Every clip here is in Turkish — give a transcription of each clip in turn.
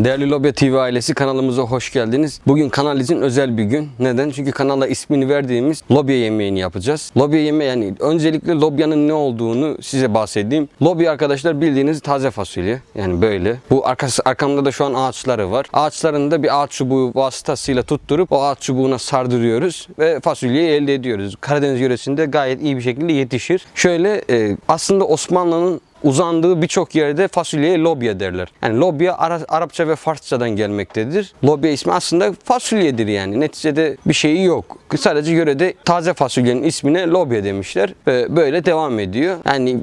Değerli Lobya TV ailesi kanalımıza hoş geldiniz. Bugün kanal için özel bir gün. Neden? Çünkü kanala ismini verdiğimiz lobya yemeğini yapacağız. Lobya yemeği yani öncelikle lobyanın ne olduğunu size bahsedeyim. Lobya arkadaşlar bildiğiniz taze fasulye. Yani böyle. Bu arkası, arkamda da şu an ağaçları var. Ağaçlarını da bir ağaç çubuğu vasıtasıyla tutturup o ağaç çubuğuna sardırıyoruz ve fasulyeyi elde ediyoruz. Karadeniz yöresinde gayet iyi bir şekilde yetişir. Şöyle e, aslında Osmanlı'nın uzandığı birçok yerde fasulyeye lobya derler. Yani lobya Ara- Arapça ve Farsçadan gelmektedir. Lobya ismi aslında fasulyedir yani. Neticede bir şeyi yok. Sadece yörede taze fasulyenin ismine lobya demişler ve böyle devam ediyor. Yani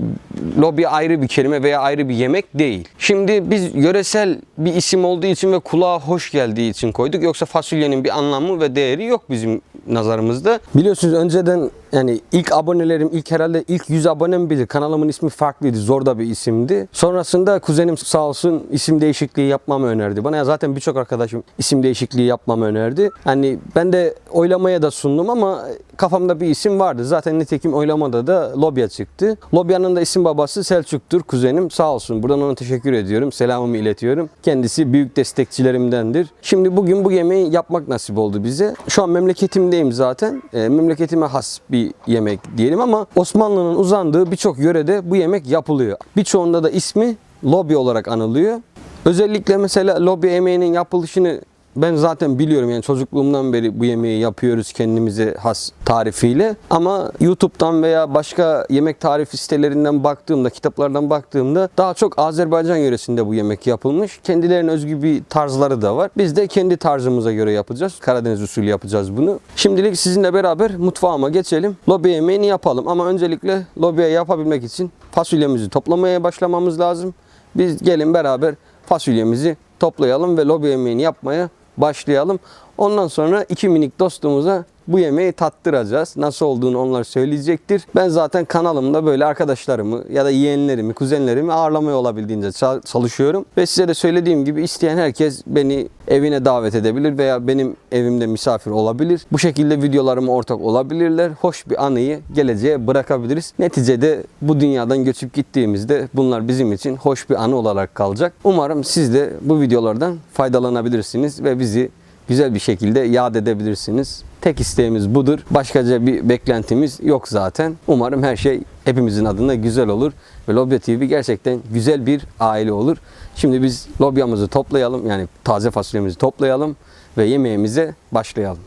lobya ayrı bir kelime veya ayrı bir yemek değil. Şimdi biz yöresel bir isim olduğu için ve kulağa hoş geldiği için koyduk. Yoksa fasulyenin bir anlamı ve değeri yok bizim nazarımızda. Biliyorsunuz önceden yani ilk abonelerim ilk herhalde ilk 100 abonem bilir. Kanalımın ismi farklıydı. Zor da bir isimdi. Sonrasında kuzenim sağ olsun isim değişikliği yapmamı önerdi. Bana zaten birçok arkadaşım isim değişikliği yapmamı önerdi. Hani ben de oylamaya da sundum ama kafamda bir isim vardı. Zaten nitekim oylamada da Lobya çıktı. Lobya'nın da isim babası Selçuk'tur kuzenim. Sağ olsun. Buradan ona teşekkür ediyorum. Selamımı iletiyorum. Kendisi büyük destekçilerimdendir. Şimdi bugün bu yemeği yapmak nasip oldu bize. Şu an memleketimdeyim zaten. E, memleketime has bir yemek diyelim ama Osmanlı'nın uzandığı birçok yörede bu yemek yapılıyor. Birçoğunda da ismi lobi olarak anılıyor. Özellikle mesela lobi yemeğinin yapılışını ben zaten biliyorum yani çocukluğumdan beri bu yemeği yapıyoruz kendimize has tarifiyle. Ama YouTube'dan veya başka yemek tarifi sitelerinden baktığımda, kitaplardan baktığımda daha çok Azerbaycan yöresinde bu yemek yapılmış. Kendilerine özgü bir tarzları da var. Biz de kendi tarzımıza göre yapacağız. Karadeniz usulü yapacağız bunu. Şimdilik sizinle beraber mutfağıma geçelim. Lobi yemeğini yapalım ama öncelikle lobiye yapabilmek için fasulyemizi toplamaya başlamamız lazım. Biz gelin beraber fasulyemizi toplayalım ve lobi yemeğini yapmaya başlayalım. Ondan sonra iki minik dostumuza bu yemeği tattıracağız. Nasıl olduğunu onlar söyleyecektir. Ben zaten kanalımda böyle arkadaşlarımı ya da yeğenlerimi, kuzenlerimi ağırlamaya olabildiğince ça- çalışıyorum. Ve size de söylediğim gibi isteyen herkes beni evine davet edebilir veya benim evimde misafir olabilir. Bu şekilde videolarıma ortak olabilirler. Hoş bir anıyı geleceğe bırakabiliriz. Neticede bu dünyadan göçüp gittiğimizde bunlar bizim için hoş bir anı olarak kalacak. Umarım siz de bu videolardan faydalanabilirsiniz ve bizi güzel bir şekilde yad edebilirsiniz. Tek isteğimiz budur. Başkaca bir beklentimiz yok zaten. Umarım her şey hepimizin adına güzel olur ve Lobya TV gerçekten güzel bir aile olur. Şimdi biz lobyamızı toplayalım yani taze fasulyemizi toplayalım ve yemeğimize başlayalım.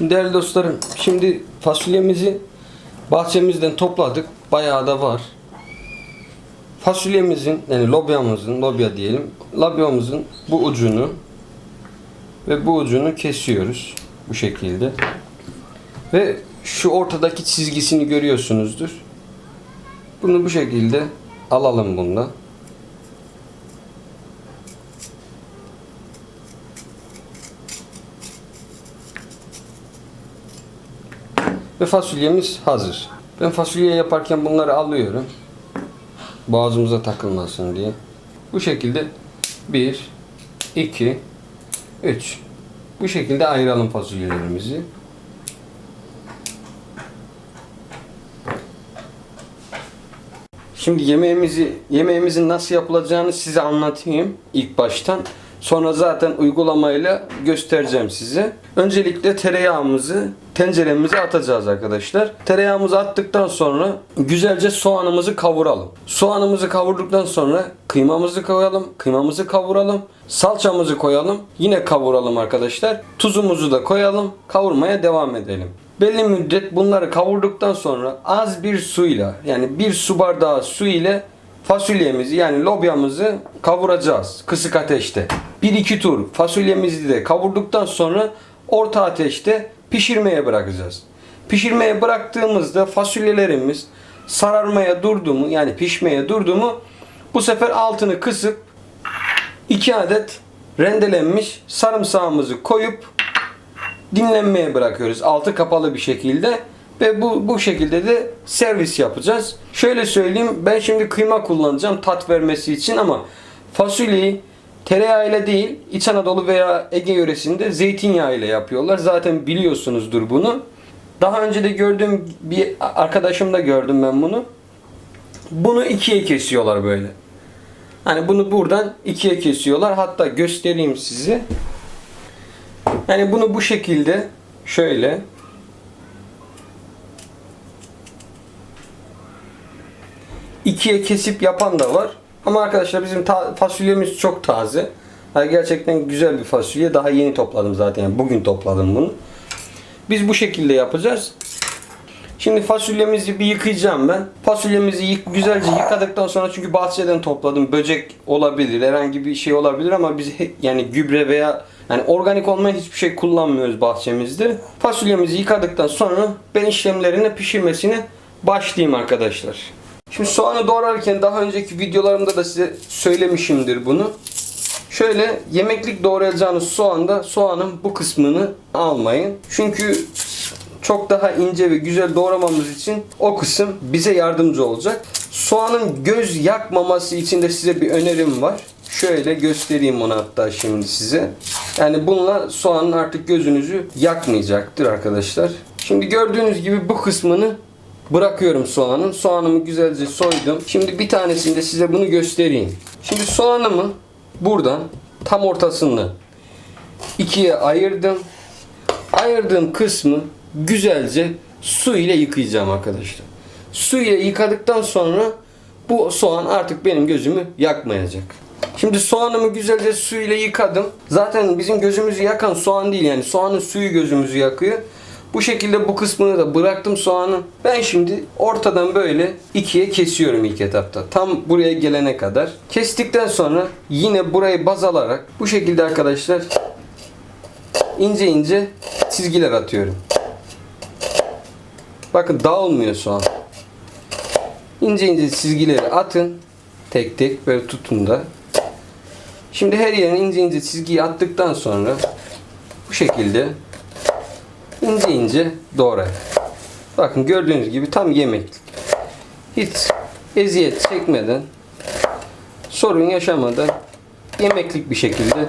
Şimdi değerli dostlarım, şimdi fasulyemizi bahçemizden topladık. Bayağı da var. Fasulyemizin, yani lobyamızın, lobya diyelim, lobyamızın bu ucunu ve bu ucunu kesiyoruz. Bu şekilde. Ve şu ortadaki çizgisini görüyorsunuzdur. Bunu bu şekilde alalım bunda. Ve fasulyemiz hazır. Ben fasulye yaparken bunları alıyorum. Boğazımıza takılmasın diye. Bu şekilde 1, 2, 3. Bu şekilde ayıralım fasulyelerimizi. Şimdi yemeğimizi yemeğimizin nasıl yapılacağını size anlatayım ilk baştan. Sonra zaten uygulamayla göstereceğim size. Öncelikle tereyağımızı tenceremize atacağız arkadaşlar. Tereyağımızı attıktan sonra güzelce soğanımızı kavuralım. Soğanımızı kavurduktan sonra kıymamızı koyalım. Kıymamızı kavuralım. Salçamızı koyalım. Yine kavuralım arkadaşlar. Tuzumuzu da koyalım. Kavurmaya devam edelim. Belli müddet bunları kavurduktan sonra az bir suyla yani bir su bardağı su ile fasulyemizi yani lobyamızı kavuracağız kısık ateşte. 1-2 tur fasulyemizi de kavurduktan sonra orta ateşte pişirmeye bırakacağız. Pişirmeye bıraktığımızda fasulyelerimiz sararmaya durdu mu yani pişmeye durdu mu bu sefer altını kısıp 2 adet rendelenmiş sarımsağımızı koyup dinlenmeye bırakıyoruz. Altı kapalı bir şekilde ve bu bu şekilde de servis yapacağız. Şöyle söyleyeyim ben şimdi kıyma kullanacağım tat vermesi için ama fasulyeyi tereyağıyla değil İç Anadolu veya Ege yöresinde zeytinyağı ile yapıyorlar. Zaten biliyorsunuzdur bunu. Daha önce de gördüğüm bir arkadaşımda gördüm ben bunu. Bunu ikiye kesiyorlar böyle. Hani bunu buradan ikiye kesiyorlar. Hatta göstereyim size. Yani bunu bu şekilde şöyle ikiye kesip yapan da var. Ama arkadaşlar bizim ta- fasulyemiz çok taze. Yani gerçekten güzel bir fasulye. Daha yeni topladım zaten. Yani bugün topladım bunu. Biz bu şekilde yapacağız. Şimdi fasulyemizi bir yıkayacağım ben. Fasulyemizi yık, güzelce yıkadıktan sonra çünkü bahçeden topladım. Böcek olabilir, herhangi bir şey olabilir ama biz yani gübre veya yani organik olmayan hiçbir şey kullanmıyoruz bahçemizde. Fasulyemizi yıkadıktan sonra ben işlemlerine pişirmesine başlayayım arkadaşlar. Şimdi soğanı doğrarken daha önceki videolarımda da size söylemişimdir bunu. Şöyle yemeklik doğrayacağınız soğanda soğanın bu kısmını almayın. Çünkü çok daha ince ve güzel doğramamız için o kısım bize yardımcı olacak. Soğanın göz yakmaması için de size bir önerim var. Şöyle göstereyim onu hatta şimdi size. Yani bununla soğanın artık gözünüzü yakmayacaktır arkadaşlar. Şimdi gördüğünüz gibi bu kısmını bırakıyorum soğanın. Soğanımı güzelce soydum. Şimdi bir tanesinde size bunu göstereyim. Şimdi soğanımı buradan tam ortasını ikiye ayırdım. Ayırdığım kısmı güzelce su ile yıkayacağım arkadaşlar. Su ile yıkadıktan sonra bu soğan artık benim gözümü yakmayacak. Şimdi soğanımı güzelce su ile yıkadım. Zaten bizim gözümüzü yakan soğan değil yani soğanın suyu gözümüzü yakıyor. Bu şekilde bu kısmını da bıraktım soğanın. Ben şimdi ortadan böyle ikiye kesiyorum ilk etapta. Tam buraya gelene kadar. Kestikten sonra yine burayı baz alarak bu şekilde arkadaşlar ince ince çizgiler atıyorum. Bakın dağılmıyor soğan. İnce ince çizgileri atın. Tek tek böyle tutun da. Şimdi her yerine ince ince çizgiyi attıktan sonra bu şekilde ince ince doğrayın. Bakın gördüğünüz gibi tam yemeklik. Hiç eziyet çekmeden sorun yaşamadan yemeklik bir şekilde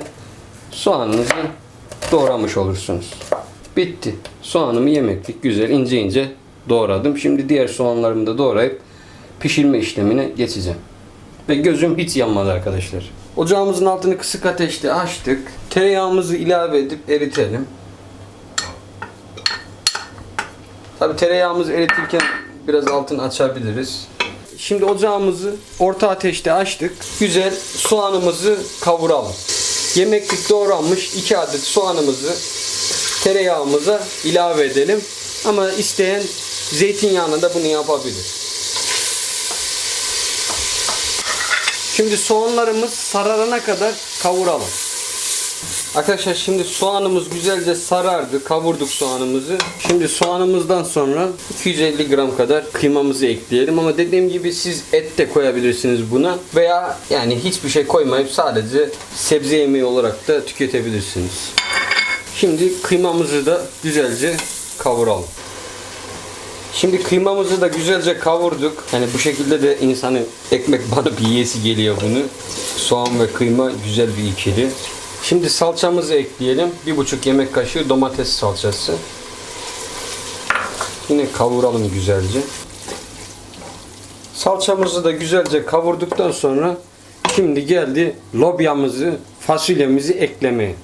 soğanınızı doğramış olursunuz. Bitti. Soğanımı yemeklik güzel ince ince doğradım. Şimdi diğer soğanlarımı da doğrayıp pişirme işlemine geçeceğim. Ve gözüm hiç yanmadı arkadaşlar. Ocağımızın altını kısık ateşte açtık. Tereyağımızı ilave edip eritelim. Tabi tereyağımızı eritirken biraz altını açabiliriz. Şimdi ocağımızı orta ateşte açtık. Güzel soğanımızı kavuralım. Yemeklik doğranmış 2 adet soğanımızı tereyağımıza ilave edelim. Ama isteyen zeytinyağına da bunu yapabilir. Şimdi soğanlarımız sararana kadar kavuralım. Arkadaşlar şimdi soğanımız güzelce sarardı. Kavurduk soğanımızı. Şimdi soğanımızdan sonra 250 gram kadar kıymamızı ekleyelim. Ama dediğim gibi siz et de koyabilirsiniz buna. Veya yani hiçbir şey koymayıp sadece sebze yemeği olarak da tüketebilirsiniz. Şimdi kıymamızı da güzelce kavuralım. Şimdi kıymamızı da güzelce kavurduk. Yani bu şekilde de insanın ekmek banıp yiyesi geliyor bunu. Soğan ve kıyma güzel bir ikili. Şimdi salçamızı ekleyelim. Bir buçuk yemek kaşığı domates salçası. Yine kavuralım güzelce. Salçamızı da güzelce kavurduktan sonra şimdi geldi lobyamızı, fasulyemizi eklemeye.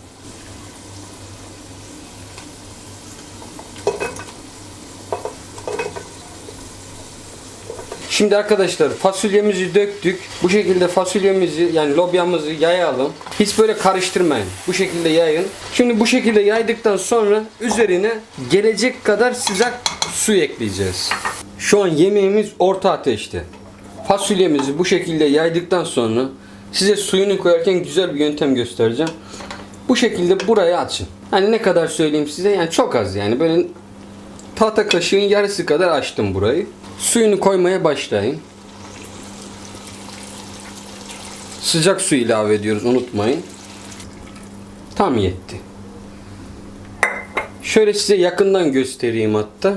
Şimdi arkadaşlar fasulyemizi döktük. Bu şekilde fasulyemizi yani lobyamızı yayalım. Hiç böyle karıştırmayın. Bu şekilde yayın. Şimdi bu şekilde yaydıktan sonra üzerine gelecek kadar sıcak su ekleyeceğiz. Şu an yemeğimiz orta ateşte. Fasulyemizi bu şekilde yaydıktan sonra size suyunu koyarken güzel bir yöntem göstereceğim. Bu şekilde buraya açın. Hani ne kadar söyleyeyim size yani çok az yani böyle tahta kaşığın yarısı kadar açtım burayı. Suyunu koymaya başlayın. Sıcak su ilave ediyoruz unutmayın. Tam yetti. Şöyle size yakından göstereyim hatta.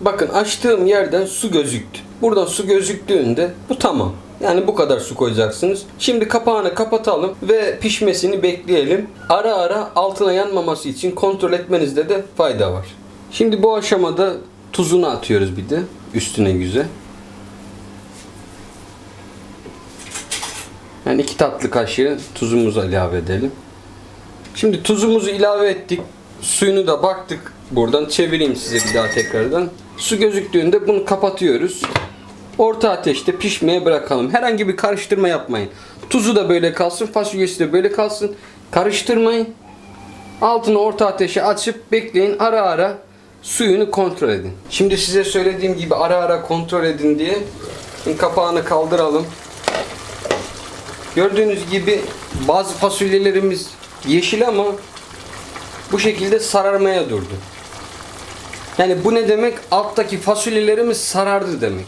Bakın açtığım yerden su gözüktü. Buradan su gözüktüğünde bu tamam. Yani bu kadar su koyacaksınız. Şimdi kapağını kapatalım ve pişmesini bekleyelim. Ara ara altına yanmaması için kontrol etmenizde de fayda var. Şimdi bu aşamada tuzunu atıyoruz bir de üstüne güzel. Yani iki tatlı kaşığı tuzumuzu ilave edelim. Şimdi tuzumuzu ilave ettik. Suyunu da baktık. Buradan çevireyim size bir daha tekrardan. Su gözüktüğünde bunu kapatıyoruz. Orta ateşte pişmeye bırakalım. Herhangi bir karıştırma yapmayın. Tuzu da böyle kalsın, fasulyesi de böyle kalsın. Karıştırmayın. Altını orta ateşe açıp bekleyin. Ara ara suyunu kontrol edin. Şimdi size söylediğim gibi ara ara kontrol edin diye kapağını kaldıralım. Gördüğünüz gibi bazı fasulyelerimiz yeşil ama bu şekilde sararmaya durdu. Yani bu ne demek? Alttaki fasulyelerimiz sarardı demek.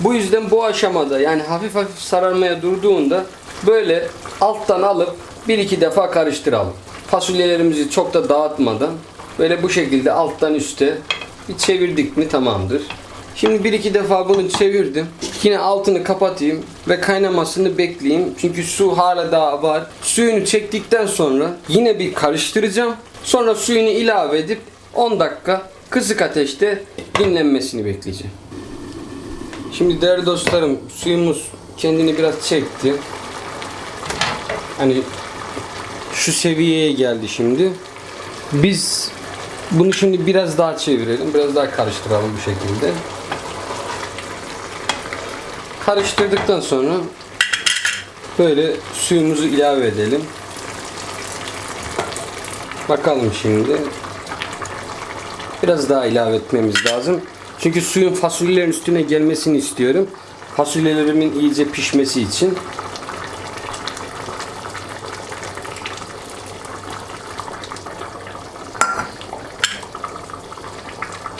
Bu yüzden bu aşamada yani hafif hafif sararmaya durduğunda böyle alttan alıp bir iki defa karıştıralım. Fasulyelerimizi çok da dağıtmadan böyle bu şekilde alttan üste bir çevirdik mi tamamdır. Şimdi bir iki defa bunu çevirdim. Yine altını kapatayım ve kaynamasını bekleyeyim. Çünkü su hala daha var. Suyunu çektikten sonra yine bir karıştıracağım. Sonra suyunu ilave edip 10 dakika kısık ateşte dinlenmesini bekleyeceğim. Şimdi değerli dostlarım suyumuz kendini biraz çekti. Hani şu seviyeye geldi şimdi. Biz bunu şimdi biraz daha çevirelim. Biraz daha karıştıralım bu şekilde. Karıştırdıktan sonra böyle suyumuzu ilave edelim. Bakalım şimdi. Biraz daha ilave etmemiz lazım. Çünkü suyun fasulyelerin üstüne gelmesini istiyorum. Fasulyelerimin iyice pişmesi için.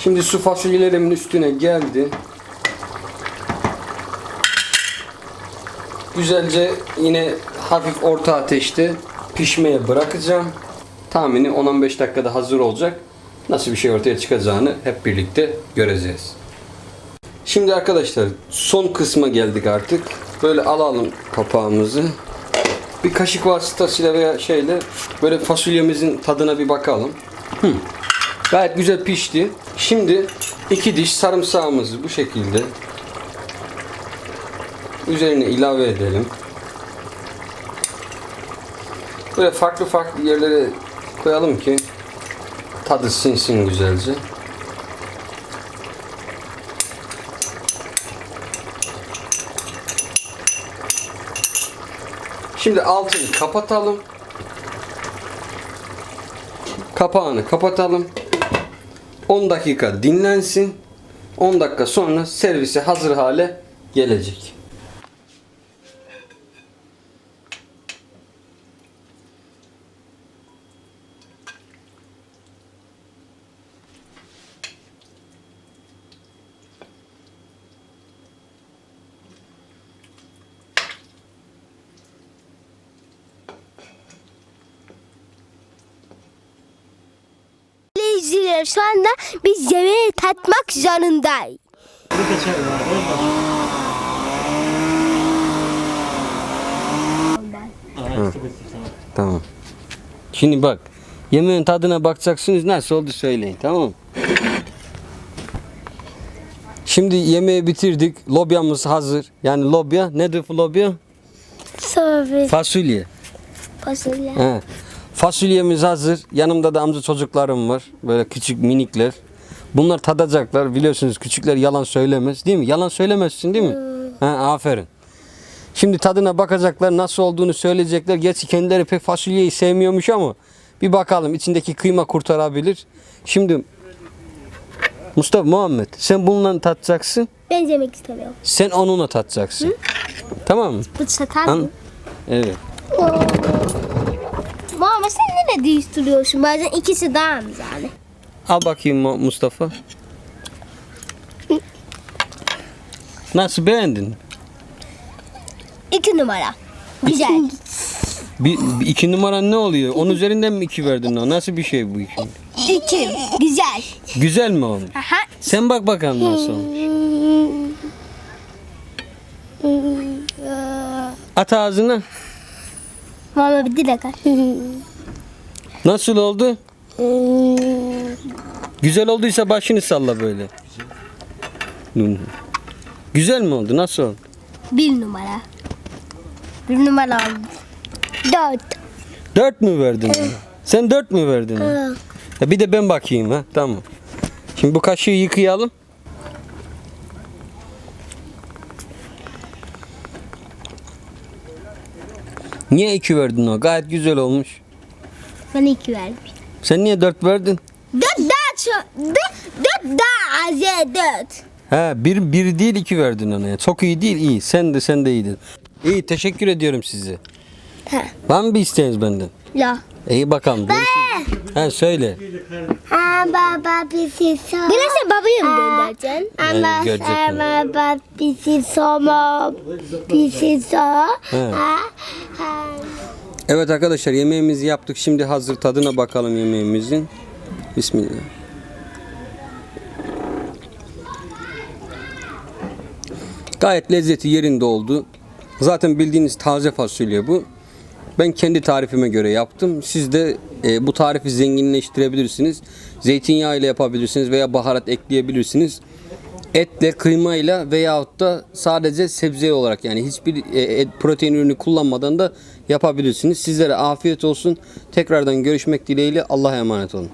Şimdi su fasulyelerimin üstüne geldi. Güzelce yine hafif orta ateşte pişmeye bırakacağım. Tahmini 10-15 dakikada hazır olacak. Nasıl bir şey ortaya çıkacağını hep birlikte göreceğiz. Şimdi arkadaşlar son kısma geldik artık. Böyle alalım kapağımızı. Bir kaşık vasıtasıyla veya şeyle böyle fasulyemizin tadına bir bakalım. Hı. Gayet güzel pişti. Şimdi iki diş sarımsağımızı bu şekilde üzerine ilave edelim. Böyle farklı farklı yerlere koyalım ki tadı sinsin güzelce. Şimdi altını kapatalım. Kapağını kapatalım. 10 dakika dinlensin. 10 dakika sonra servise hazır hale gelecek. İzleyiciler şu anda biz yemeği tatmak zorundayız. Tamam. Şimdi bak. Yemeğin tadına bakacaksınız. Nasıl oldu söyleyin. Tamam? Şimdi yemeği bitirdik. Lobyamız hazır. Yani lobya. Nedir bu lobya? Soğuk Fasulye. fasulye. He. Fasulyemiz hazır. Yanımda da amca çocuklarım var. Böyle küçük minikler. Bunlar tadacaklar. Biliyorsunuz küçükler yalan söylemez değil mi? Yalan söylemezsin değil mi? Ha, aferin. Şimdi tadına bakacaklar. Nasıl olduğunu söyleyecekler. Gerçi kendileri pek fasulyeyi sevmiyormuş ama bir bakalım içindeki kıyma kurtarabilir. Şimdi Mustafa Muhammed sen bununla tatacaksın. Ben yemek istemiyorum. Sen onunla tatacaksın. Tamam mı? Bu satar An- mı? evet. Mama sen ne değiştiriyorsun? Bazen ikisi daha az yani. Al bakayım Mu- Mustafa. Nasıl beğendin? İki numara. Güzel. Bir, bir iki numara ne oluyor? Onun üzerinden mi iki verdin? o? Nasıl bir şey bu iki? İki. Güzel. Güzel mi olmuş? Aha. Sen bak bakalım nasıl olmuş. At ağzına. Mama bir dilek at. Nasıl oldu? Güzel olduysa başını salla böyle. Güzel mi oldu? Nasıl oldu? Bir numara. Bir numara oldu. Dört. Dört mü verdin? Sen dört mü verdin? Ya bir de ben bakayım ha. Tamam. Şimdi bu kaşığı yıkayalım. Niye iki verdin o? Gayet güzel olmuş. Ben iki vermiş. Sen niye dört verdin? Dört daha çok. Dört, dört daha az ya dört. Ha bir, bir değil iki verdin ona. ya. Çok iyi değil iyi. Sen de sen de iyiydin. İyi teşekkür ediyorum size. Ha. Var mı bir isteğiniz benden? La. İyi bakalım. görüşürüz. Ha söyle. Ha baba bizi sor. Biraz da babaya mı göndereceksin? Ama görecek sen baba bizi sorma. Bizi sor. He. Ha, ha. Evet arkadaşlar yemeğimizi yaptık. Şimdi hazır tadına bakalım yemeğimizin. Bismillah. Gayet lezzeti yerinde oldu. Zaten bildiğiniz taze fasulye bu. Ben kendi tarifime göre yaptım. Siz de e, bu tarifi zenginleştirebilirsiniz. Zeytinyağı ile yapabilirsiniz veya baharat ekleyebilirsiniz. Etle, kıymayla veyahut da sadece sebze olarak yani hiçbir e, et, protein ürünü kullanmadan da yapabilirsiniz. Sizlere afiyet olsun. Tekrardan görüşmek dileğiyle Allah'a emanet olun.